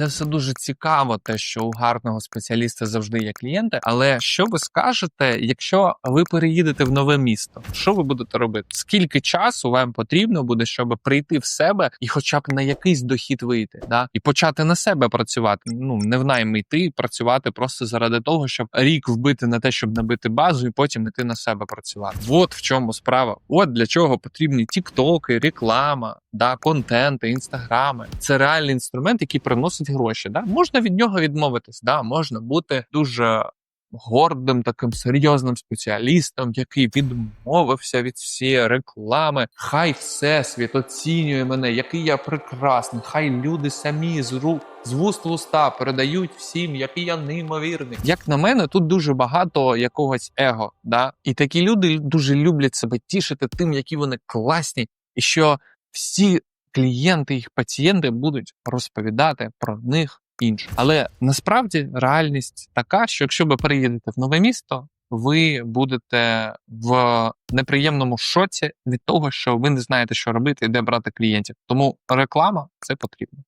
Це все дуже цікаво, те, що у гарного спеціаліста завжди є клієнти. Але що ви скажете, якщо ви переїдете в нове місто? Що ви будете робити? Скільки часу вам потрібно буде, щоб прийти в себе і, хоча б на якийсь дохід вийти, да і почати на себе працювати? Ну не в найм йти, працювати просто заради того, щоб рік вбити на те, щоб набити базу, і потім іти на себе працювати. От в чому справа. От для чого потрібні тіктоки, реклама, да, контенти, інстаграми. Це реальний інструмент, який приносить гроші. Да? Можна від нього відмовитись, да? можна бути дуже гордим, таким серйозним спеціалістом, який відмовився від всієї реклами. Хай всесвіт оцінює мене, який я прекрасний. Хай люди самі з рук. З вуст в уста передають всім, який я неймовірний. Як на мене, тут дуже багато якогось его. Да? І такі люди дуже люблять себе тішити тим, які вони класні, і що всі клієнти, їх пацієнти будуть розповідати про них іншим. Але насправді реальність така, що якщо ви переїдете в нове місто, ви будете в неприємному шоці від того, що ви не знаєте, що робити і де брати клієнтів. Тому реклама це потрібно.